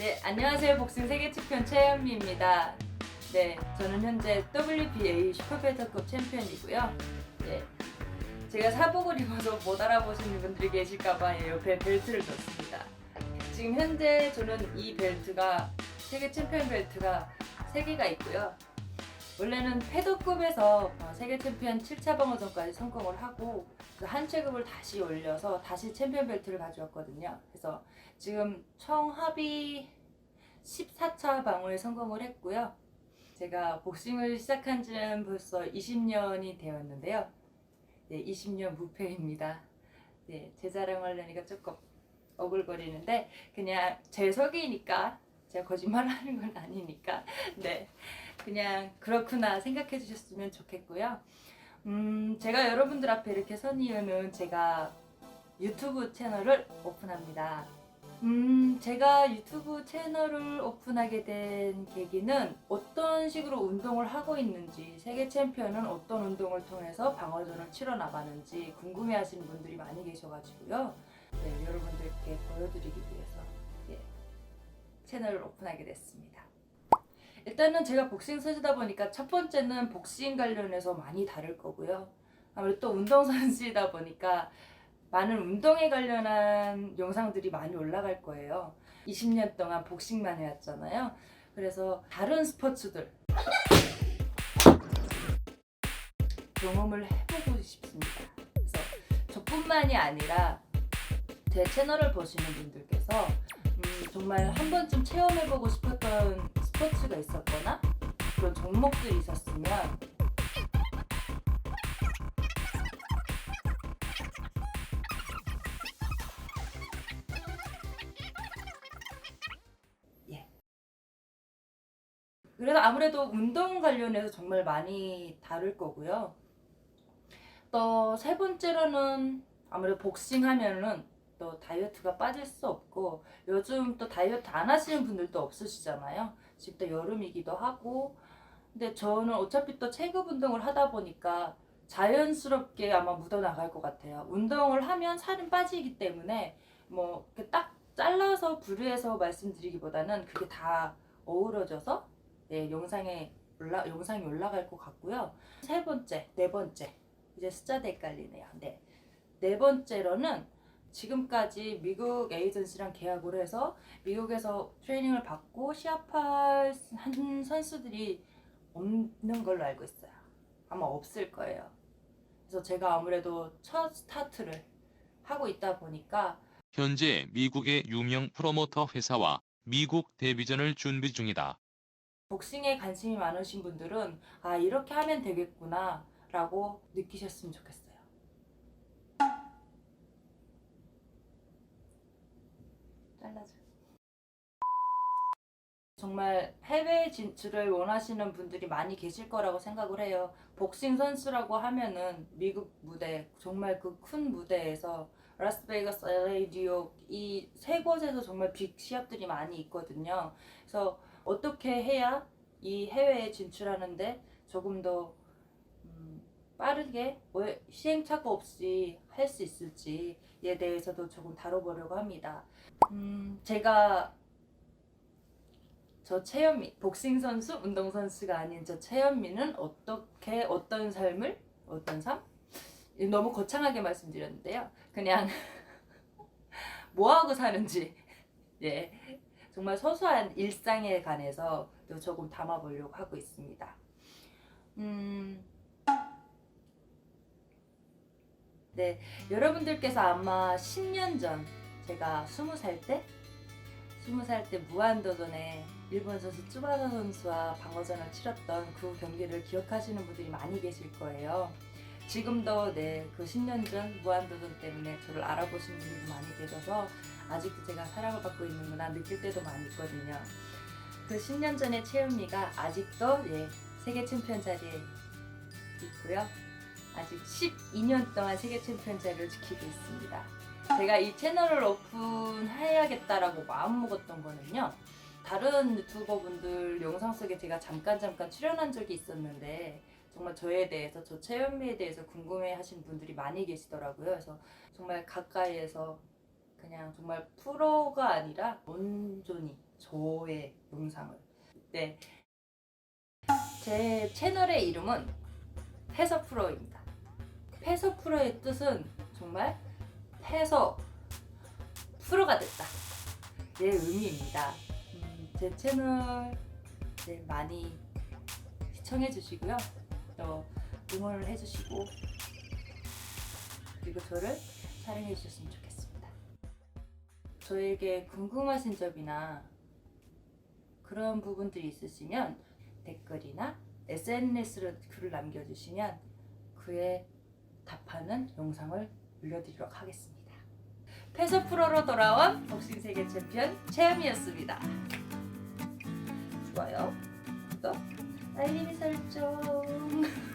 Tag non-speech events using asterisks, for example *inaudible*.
네, 안녕하세요. 복싱 세계 챔피언 최현미입니다. 네, 저는 현재 WBA 슈퍼벨터급 챔피언이고요. 네, 제가 사복을 입어서 못 알아보시는 분들이 계실까봐 옆에 벨트를 줬습니다. 지금 현재 저는 이 벨트가 세계 챔피언 벨트가 3개가 있고요. 원래는 패더급에서 어, 세계 챔피언 7차 방어전까지 성공을 하고 그 한 체급을 다시 올려서 다시 챔피언 벨트를 가져왔거든요. 그래서 지금 총 합이 14차 방어에 성공을 했고요. 제가 복싱을 시작한 지는 벌써 20년이 되었는데요. 네, 20년 무패입니다. 네, 제 자랑하려니까 조금 어글거리는데 그냥 제 속이니까 제가 거짓말 하는 건 아니니까 네, 그냥 그렇구나 생각해 주셨으면 좋겠고요. 음, 제가 여러분들 앞에 이렇게 선 이유는 제가 유튜브 채널을 오픈합니다. 음, 제가 유튜브 채널을 오픈하게 된 계기는 어떤 식으로 운동을 하고 있는지, 세계 챔피언은 어떤 운동을 통해서 방어전을 치러 나가는지 궁금해 하시는 분들이 많이 계셔가지고요. 네, 여러분들께 보여드리기 위해서 예, 채널을 오픈하게 됐습니다. 일단은 제가 복싱 선수다 보니까 첫 번째는 복싱 관련해서 많이 다를 거고요. 아무래도 또 운동 선수이다 *laughs* 보니까 많은 운동에 관련한 영상들이 많이 올라갈 거예요. 20년 동안 복싱만 해왔잖아요. 그래서 다른 스포츠들 경험을 해보고 싶습니다. 그래서 저뿐만이 아니라 제 채널을 보시는 분들께서 음, 정말 한 번쯤 체험해보고 싶었던 스포츠가 있었거나 그런 종목들이 있었으면 예. 그래서 아무래도 운동 관련해서 정말 많이 다를 거고요. 또 세 번째로는 아무래도 복싱 하면은 또 다이어트가 빠질 수 없고 요즘 또 다이어트 안 하시는 분들도 없으시잖아요. 지금 또 여름이기도 하고 근데 저는 어차피 또 체급 운동을 하다 보니까 자연스럽게 아마 묻어나갈 것 같아요. 운동을 하면 살은 빠지기 때문에 뭐 딱 잘라서 분류해서 말씀드리기보다는 그게 다 어우러져서 네, 영상에 올라 영상이 올라갈 것 같고요. 세 번째, 네 번째 이제 숫자도 헷갈리네요. 네, 네 번째로는 지금까지 미국 에이전시랑 계약을 해서 미국에서 트레이닝을 받고 시합할 한 선수들이 없는 걸로 알고 있어요. 아마 없을 거예요. 그래서 제가 아무래도 첫 스타트를 하고 있다 보니까 현재 미국의 유명 프로모터 회사와 미국 데뷔전을 준비 중이다. 복싱에 관심이 많으신 분들은 아 이렇게 하면 되겠구나 라고 느끼셨으면 좋겠어요. 잘라줘. 정말 해외 진출을 원하시는 분들이 많이 계실 거라고 생각을 해요. 복싱 선수라고 하면은 미국 무대, 정말 그 큰 무대에서 라스베이거스, LA, 뉴욕 이 세 곳에서 정말 빅 시합들이 많이 있거든요. 그래서 어떻게 해야 이 해외에 진출하는데 조금 더 음, 빠르게 왜 시행착오 없이 할 수 있을지에 대해서도 조금 다뤄보려고 합니다. 음, 제가 저 최현미 복싱 선수, 운동 선수가 아닌 저 최현미는 어떻게 어떤 삶을 어떤 삶? 너무 거창하게 말씀드렸는데요. 그냥 *laughs* 뭐 하고 사는지 *laughs* 예 정말 소소한 일상에 관해서 또 조금 담아보려고 하고 있습니다. 음. 네, 여러분들께서 아마 10년 전 제가 20살 때 20살 때 무한도전에 일본 선수 쯔바다 선수와 방어전을 치렀던 그 경기를 기억하시는 분들이 많이 계실 거예요. 지금도 네, 그 10년 전 무한도전 때문에 저를 알아보시는 분들이 많이 계셔서 아직도 제가 사랑을 받고 있는구나 느낄 때도 많이 있거든요. 그 10년 전의 최은미가 아직도 예, 세계 챔피언 자리에 있고요. 아직 12년 동안 세계 챔피언 자리를 지키고 있습니다. 제가 이 채널을 오픈해야겠다라고 마음먹었던 거는요. 다른 유튜버분들 영상 속에 제가 잠깐 잠깐 출연한 적이 있었는데 정말 저에 대해서 저 최현미에 대해서 궁금해 하시는 분들이 많이 계시더라고요. 그래서 정말 가까이에서 그냥 정말 프로가 아니라 온전히 저의 영상을 네. 제 채널의 이름은 패서 프로입니다. 패서 프로의 뜻은 정말 패서 프로가 됐다. 의 의미입니다. 음, 제 채널 네, 많이 시청해 주시고요. 또 응원을 해 주시고 그리고 저를 사랑해 주셨으면 좋겠습니다. 저에게 궁금하신 점이나 그런 부분들이 있으시면 댓글이나 SNS로 글을 남겨주시면 그에 답하는 영상을 올려드리도록 하겠습니다. 패서 프로로 돌아온 복싱 세계 챔피언 체험이었습니다. 알림 설정.